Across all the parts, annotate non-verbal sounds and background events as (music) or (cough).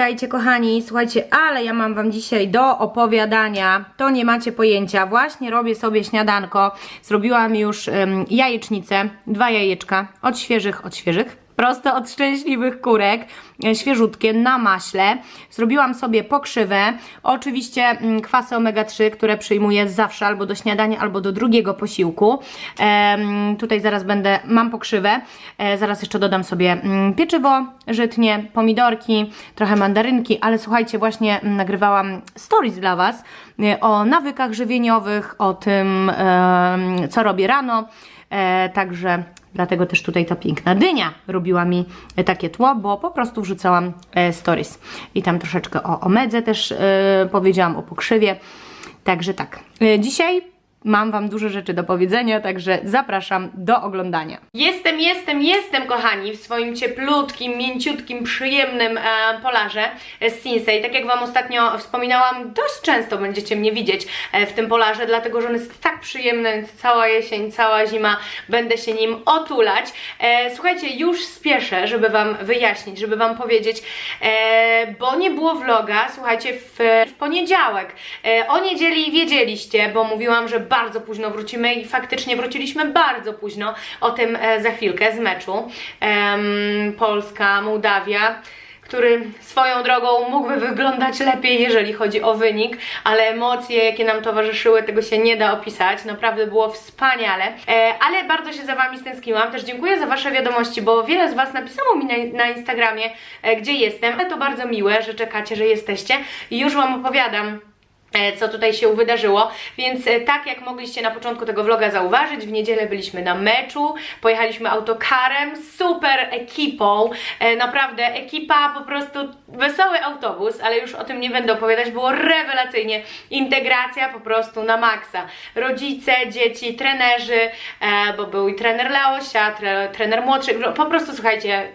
Witajcie, kochani. Słuchajcie, ale ja mam wam dzisiaj do opowiadania. To nie macie pojęcia. Właśnie robię sobie śniadanko. Zrobiłam już ym, jajecznicę, dwa jajeczka, od świeżych, od świeżych. Prosto od szczęśliwych kurek, e, świeżutkie, na maśle. Zrobiłam sobie pokrzywę, oczywiście mm, kwasy omega-3, które przyjmuję zawsze albo do śniadania, albo do drugiego posiłku. Em, tutaj zaraz będę, mam pokrzywę, e, zaraz jeszcze dodam sobie mm, pieczywo żytnie, pomidorki, trochę mandarynki, ale słuchajcie, właśnie mm, nagrywałam stories dla Was e, o nawykach żywieniowych, o tym, em, co robię rano, E, także dlatego też tutaj ta piękna dynia robiła mi e, takie tło, bo po prostu wrzucałam e, stories. I tam troszeczkę o omedze też e, powiedziałam, o pokrzywie. Także tak. Dzisiaj mam Wam dużo rzeczy do powiedzenia, także zapraszam do oglądania. Jestem, jestem, jestem, kochani, w swoim cieplutkim, mięciutkim, przyjemnym e, polarze z Sinsei. Tak jak Wam ostatnio wspominałam, dość często będziecie mnie widzieć e, w tym polarze, dlatego że on jest tak przyjemny, cała jesień, cała zima, będę się nim otulać. E, słuchajcie, już spieszę, żeby Wam wyjaśnić, żeby Wam powiedzieć, e, bo nie było vloga, słuchajcie, w, w poniedziałek. E, o niedzieli wiedzieliście, bo mówiłam, że bardzo późno wrócimy i faktycznie wróciliśmy bardzo późno, o tym e, za chwilkę z meczu. Polska, Mołdawia który swoją drogą mógłby wyglądać lepiej, jeżeli chodzi o wynik, ale emocje, jakie nam towarzyszyły, tego się nie da opisać. Naprawdę było wspaniale. E, ale bardzo się za Wami stęskniłam. Też dziękuję za Wasze wiadomości, bo wiele z Was napisało mi na, na Instagramie, e, gdzie jestem. Ale to bardzo miłe, że czekacie, że jesteście. I już Wam opowiadam co tutaj się wydarzyło, więc e, tak jak mogliście na początku tego vloga zauważyć, w niedzielę byliśmy na meczu, pojechaliśmy autokarem, super ekipą, e, naprawdę ekipa, po prostu wesoły autobus, ale już o tym nie będę opowiadać, było rewelacyjnie, integracja po prostu na maksa, rodzice, dzieci, trenerzy, e, bo był i trener Leosia, tre, trener młodszy, po prostu słuchajcie,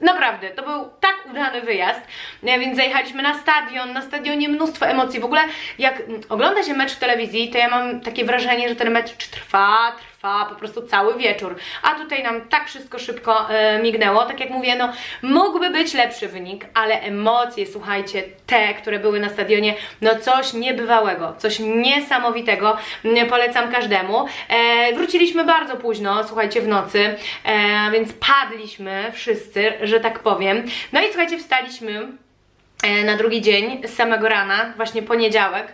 Naprawdę, to był tak udany wyjazd, e, więc zajechaliśmy na stadion, na stadionie mnóstwo emocji. W ogóle jak ogląda się mecz w telewizji, to ja mam takie wrażenie, że ten mecz trwa, trwa po prostu cały wieczór. A tutaj nam tak wszystko szybko e, mignęło. Tak jak mówię, no mógłby być lepszy wynik, ale emocje, słuchajcie, te, które były na stadionie, no coś niebywałego, coś niesamowitego. Mm, Polecam każdemu. E, wróciliśmy bardzo późno, słuchajcie, w nocy, e, więc padliśmy wszyscy, że tak powiem. No i słuchajcie, wstaliśmy na drugi dzień z samego rana, właśnie poniedziałek.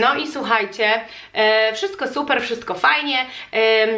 No i słuchajcie, e, wszystko super, wszystko fajnie.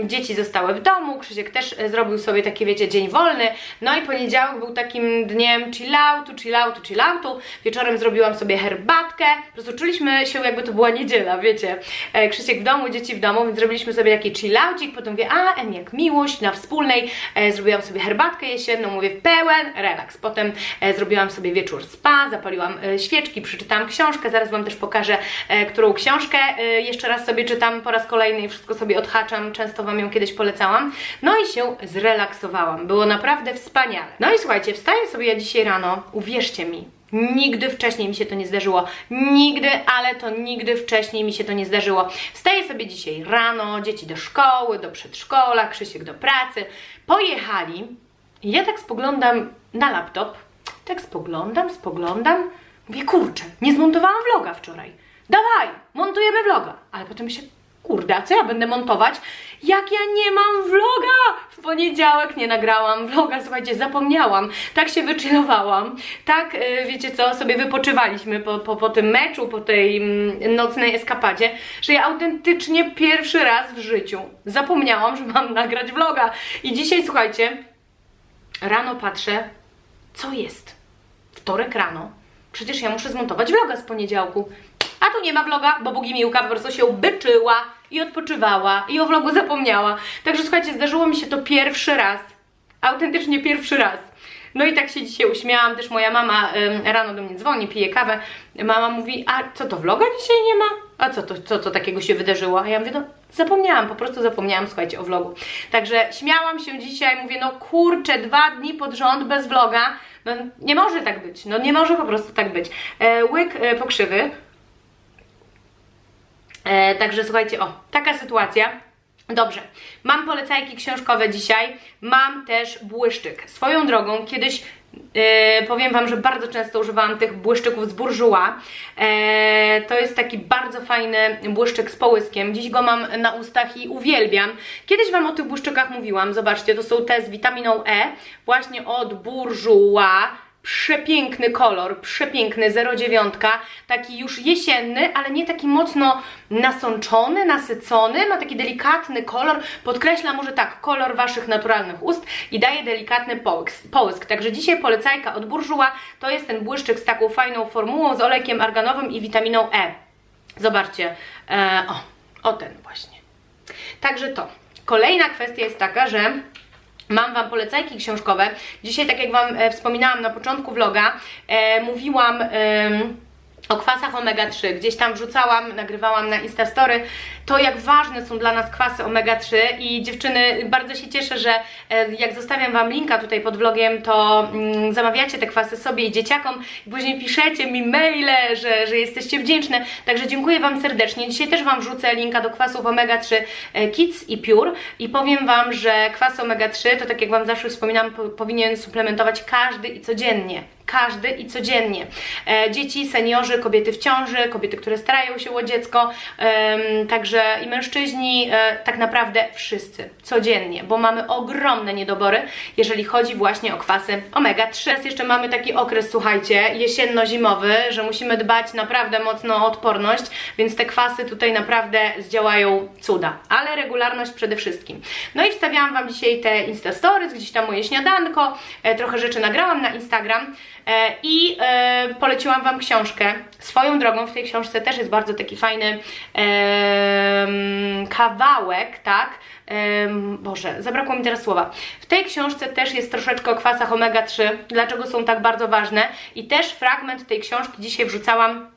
Dzieci zostały w domu, Krzysiek też e, zrobił sobie taki, wiecie, dzień wolny. No i poniedziałek był takim dniem chilloutu, chilloutu, chilloutu. Wieczorem zrobiłam sobie herbatkę. Po prostu czuliśmy się, jakby to była niedziela, wiecie. E, Krzysiek w domu, dzieci w domu, więc zrobiliśmy sobie taki chilloucik. Potem mówię, a em, jak miłość na wspólnej. E, zrobiłam sobie herbatkę jesienną, mówię, pełen relaks. Potem e, zrobiłam sobie wieczór spa, zapaliłam e, świeczki, przeczytałam książkę. Zaraz Wam też pokażę, e, którą książkę e, jeszcze raz sobie czytam po raz kolejny i wszystko sobie odhaczam. Często Wam ją kiedyś polecałam. No i się zrelaksowałam. Było naprawdę wspaniale. No i słuchajcie, wstaję sobie ja dzisiaj rano, uwierzcie mi, Nigdy wcześniej mi się to nie zdarzyło. Nigdy, ale to nigdy wcześniej mi się to nie zdarzyło. Wstaję sobie dzisiaj rano, dzieci do szkoły, do przedszkola, Krzysiek do pracy. Pojechali. Ja tak spoglądam na laptop. Tak spoglądam, spoglądam. Mówię, kurczę, nie zmontowałam vloga wczoraj. Dawaj, montujemy vloga. Ale potem się, kurde, a co ja będę montować? Jak ja nie mam vloga! W poniedziałek nie nagrałam vloga, słuchajcie, zapomniałam. Tak się wyczylowałam. Tak, y, wiecie co, sobie wypoczywaliśmy po, po, po tym meczu, po tej mm, nocnej eskapadzie, że ja autentycznie pierwszy raz w życiu zapomniałam, że mam nagrać vloga. I dzisiaj, słuchajcie, rano patrzę, co jest? Wtorek rano. Przecież ja muszę zmontować vloga z poniedziałku. A tu nie ma vloga, bo Bogimiłka po prostu się byczyła i odpoczywała i o vlogu zapomniała. Także słuchajcie, zdarzyło mi się to pierwszy raz. Autentycznie pierwszy raz. No i tak się dzisiaj uśmiałam, też moja mama ym, rano do mnie dzwoni, pije kawę. Mama mówi, a co to vloga dzisiaj nie ma? A co to, co to takiego się wydarzyło? A ja mówię, no zapomniałam, po prostu zapomniałam, słuchajcie, o vlogu. Także śmiałam się dzisiaj, mówię, no kurczę, dwa dni pod rząd bez vloga. No nie może tak być, no nie może po prostu tak być. E, łyk e, pokrzywy. E, także słuchajcie, o, taka sytuacja. Dobrze, mam polecajki książkowe dzisiaj, mam też błyszczyk. Swoją drogą, kiedyś Yy, powiem Wam, że bardzo często używałam tych błyszczyków z Bourjois. Yy, to jest taki bardzo fajny błyszczyk z połyskiem. Dziś go mam na ustach i uwielbiam. Kiedyś Wam o tych błyszczykach mówiłam. Zobaczcie, to są te z witaminą E, właśnie od Bourjois. Przepiękny kolor, przepiękny, 0,9, taki już jesienny, ale nie taki mocno nasączony, nasycony, ma taki delikatny kolor, podkreśla może tak, kolor Waszych naturalnych ust i daje delikatny połysk. połysk. Także dzisiaj polecajka od Bourjois, to jest ten błyszczyk z taką fajną formułą, z olejkiem arganowym i witaminą E. Zobaczcie, e, o, o ten właśnie. Także to. Kolejna kwestia jest taka, że Mam Wam polecajki książkowe. Dzisiaj, tak jak Wam e, wspominałam na początku vloga, e, mówiłam o kwasach omega-3. Gdzieś tam wrzucałam, nagrywałam na Instastory to, jak ważne są dla nas kwasy omega-3 i dziewczyny, bardzo się cieszę, że e, jak zostawiam Wam linka tutaj pod vlogiem, to mm, zamawiacie te kwasy sobie i dzieciakom i później piszecie mi maile, że, że jesteście wdzięczne, także dziękuję Wam serdecznie. Dzisiaj też Wam wrzucę linka do kwasów omega-3 e, Kids i Pure i powiem Wam, że kwasy omega-3 to tak jak Wam zawsze wspominam, po, powinien suplementować każdy i codziennie każdy i codziennie. E, dzieci, seniorzy, kobiety w ciąży, kobiety, które starają się o dziecko, także i mężczyźni, e, tak naprawdę wszyscy, codziennie, bo mamy ogromne niedobory, jeżeli chodzi właśnie o kwasy omega-3. Teraz jeszcze mamy taki okres, słuchajcie, jesienno-zimowy, że musimy dbać naprawdę mocno o odporność, więc te kwasy tutaj naprawdę zdziałają cuda, ale regularność przede wszystkim. No i wstawiałam Wam dzisiaj te Insta Stories, gdzieś tam moje śniadanko, e, trochę rzeczy nagrałam na Instagram, I e, poleciłam Wam książkę. Swoją drogą w tej książce też jest bardzo taki fajny kawałek, tak? Boże, zabrakło mi teraz słowa. W tej książce też jest troszeczkę o kwasach omega-3, dlaczego są tak bardzo ważne i też fragment tej książki dzisiaj wrzucałam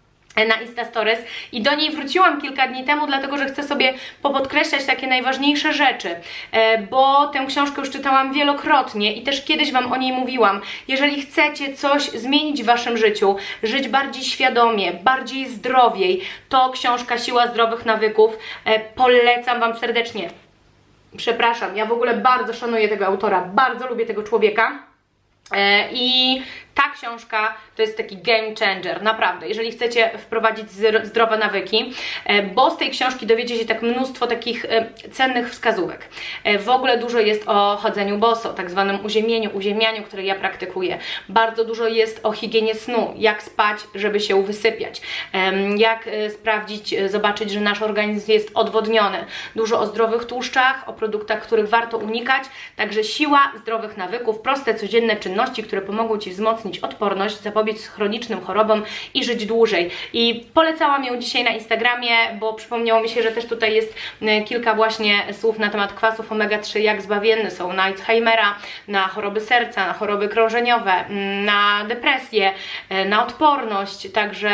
na Insta Stories i do niej wróciłam kilka dni temu, dlatego że chcę sobie popodkreślać takie najważniejsze rzeczy, e, bo tę książkę już czytałam wielokrotnie i też kiedyś Wam o niej mówiłam. Jeżeli chcecie coś zmienić w Waszym życiu, żyć bardziej świadomie, bardziej zdrowiej, to książka Siła Zdrowych Nawyków e, polecam Wam serdecznie. Przepraszam, ja w ogóle bardzo szanuję tego autora, bardzo lubię tego człowieka. E, I ta książka to jest taki game changer, naprawdę, jeżeli chcecie wprowadzić zdrowe nawyki, e, bo z tej książki dowiecie się tak mnóstwo takich e, cennych wskazówek. W ogóle dużo jest o chodzeniu boso, tak zwanym uziemieniu, uziemianiu, które ja praktykuję. Bardzo dużo jest o higienie snu, jak spać, żeby się wysypiać, jak sprawdzić, zobaczyć, że nasz organizm jest odwodniony. Dużo o zdrowych tłuszczach, o produktach, których warto unikać, także siła zdrowych nawyków, proste, codzienne czynności, które pomogą Ci wzmocnić wzmocnić odporność, zapobiec chronicznym chorobom i żyć dłużej. I polecałam ją dzisiaj na Instagramie, bo przypomniało mi się, że też tutaj jest e, kilka właśnie słów na temat kwasów omega-3, jak zbawienne są na Alzheimera, na choroby serca, na choroby krążeniowe, mm, na depresję, e, na odporność, także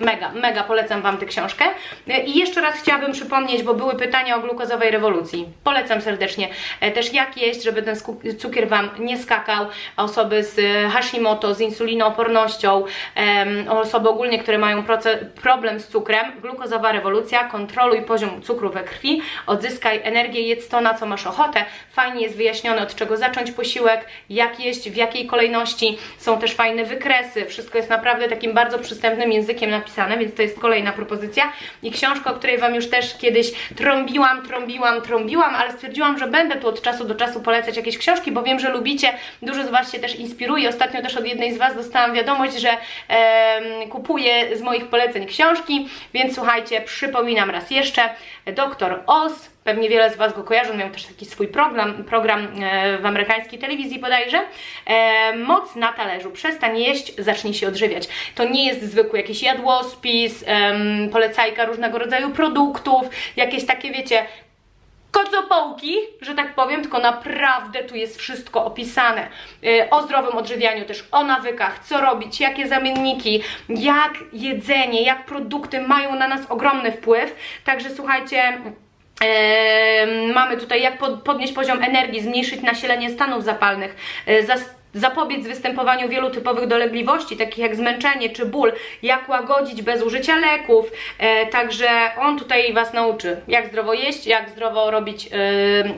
mega, mega polecam Wam tę książkę. E, I jeszcze raz chciałabym przypomnieć, bo były pytania o glukozowej rewolucji. Polecam serdecznie też jak jeść, żeby ten cukier Wam nie skakał. Osoby z Hashimoto, z insulinoopornością, osoby ogólnie, które mają problem z cukrem, glukozowa rewolucja, kontroluj poziom cukru we krwi, odzyskaj energię, jedz to, na co masz ochotę. Fajnie jest wyjaśnione, od czego zacząć posiłek, jak jeść, w jakiej kolejności. Są też fajne wykresy, wszystko jest naprawdę takim bardzo przystępnym językiem napisane, więc to jest kolejna propozycja. I książka, o której Wam już też kiedyś trąbiłam, trąbiłam, trąbiłam, ale stwierdziłam, że będę tu od czasu do czasu polecać jakieś książki, bo wiem, że lubicie, dużo z Was się też inspiruje. Ostatnio też od jednej z Was dostałam wiadomość, że e, kupuję z moich poleceń książki, więc słuchajcie, przypominam raz jeszcze, Doktor Oz, pewnie wiele z Was go kojarzy, miał też taki swój program, program e, w amerykańskiej telewizji bodajże. E, moc na talerzu, przestań jeść, zacznij się odżywiać. To nie jest zwykły jakiś jadłospis, polecajka różnego rodzaju produktów, jakieś takie, wiecie, kocopołki, że tak powiem, tylko naprawdę tu jest wszystko opisane. Y, o zdrowym odżywianiu, też o nawykach, co robić, jakie zamienniki, jak jedzenie, jak produkty mają na nas ogromny wpływ. Także słuchajcie, mamy tutaj jak podnieść poziom energii, zmniejszyć nasilenie stanów zapalnych, y, zapobiec występowaniu wielu typowych dolegliwości, takich jak zmęczenie czy ból, jak łagodzić bez użycia leków. E, także on tutaj Was nauczy, jak zdrowo jeść, jak zdrowo robić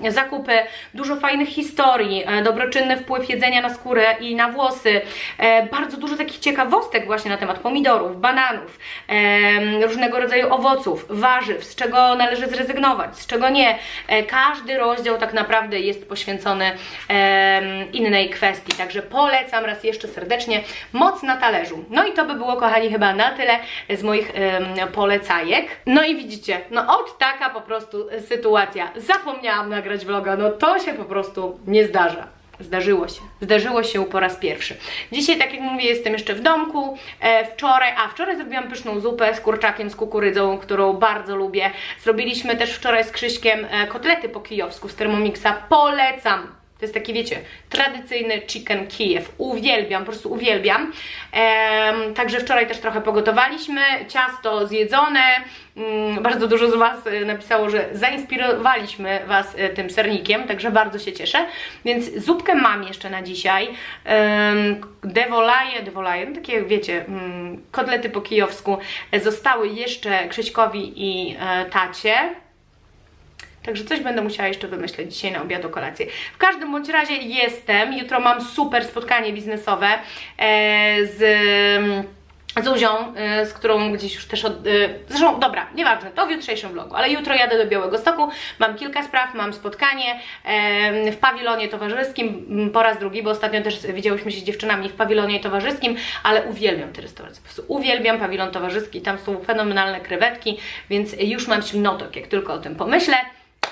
e, zakupy, dużo fajnych historii, e, dobroczynny wpływ jedzenia na skórę i na włosy, e, bardzo dużo takich ciekawostek właśnie na temat pomidorów, bananów, e, różnego rodzaju owoców, warzyw, z czego należy zrezygnować, z czego nie. E, każdy rozdział tak naprawdę jest poświęcony em, innej kwestii, także polecam raz jeszcze serdecznie Moc na talerzu. No i to by było, kochani, chyba na tyle z moich em, polecajek. No i widzicie, no od taka po prostu sytuacja. Zapomniałam nagrać vloga, no to się po prostu nie zdarza. Zdarzyło się. Zdarzyło się po raz pierwszy. Dzisiaj, tak jak mówię, jestem jeszcze w domku. E, wczoraj, a wczoraj zrobiłam pyszną zupę z kurczakiem, z kukurydzą, którą bardzo lubię. Zrobiliśmy też wczoraj z Krzyśkiem e, kotlety po kijowsku z Thermomixa. Polecam! To jest taki, wiecie, tradycyjny chicken Kijew. Uwielbiam, po prostu uwielbiam. Em, także wczoraj też trochę pogotowaliśmy. Ciasto zjedzone. Mm, bardzo dużo z Was e, napisało, że zainspirowaliśmy Was e, tym sernikiem, także bardzo się cieszę. Więc zupkę mam jeszcze na dzisiaj. Em, Devolaje, devolaje, no takie wiecie, mm, kotlety po kijowsku e, zostały jeszcze Krzyśkowi i e, tacie. Także coś będę musiała jeszcze wymyśleć dzisiaj na obiad o kolację. W każdym bądź razie jestem. Jutro mam super spotkanie biznesowe e, z. mm, Zuzią, e, z którą gdzieś już też od... e, Zresztą, dobra, nieważne, to w jutrzejszym vlogu, ale jutro jadę do Białego Stoku, mam kilka spraw, mam spotkanie w pawilonie towarzyskim po raz drugi, bo ostatnio też widziałyśmy się z dziewczynami w pawilonie towarzyskim, ale uwielbiam te restauracje, po prostu uwielbiam pawilon towarzyski, tam są fenomenalne krewetki, więc już mam silnotok, jak tylko o tym pomyślę.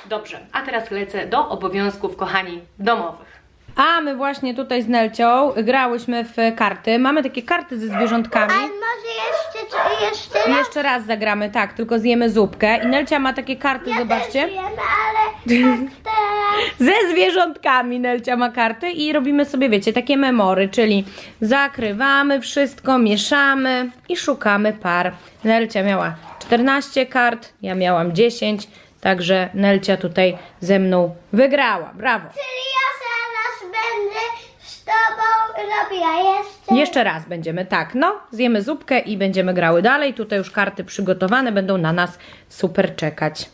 Dobrze, a teraz lecę do obowiązków, kochani, domowych. A my właśnie tutaj z Nelcią grałyśmy w karty. Mamy takie karty ze zwierzątkami. Ale może jeszcze, co- jeszcze raz. Jeszcze raz zagramy, tak, tylko zjemy zupkę. I Nelcia ma takie karty, zobaczcie. Też wiemy, ale (laughs) tak teraz. Ze zwierzątkami Nelcia ma karty i robimy sobie, wiecie, takie memory, czyli zakrywamy wszystko, mieszamy i szukamy par. Nelcia miała 14 kart, ja miałam 10, także Nelcia tutaj ze mną wygrała. Brawo! Czyli ja zaraz będę z tobą robiła jeszcze. Jeszcze raz będziemy, tak, no, zjemy zupkę i będziemy grały dalej. Tutaj już karty przygotowane będą na nas super czekać.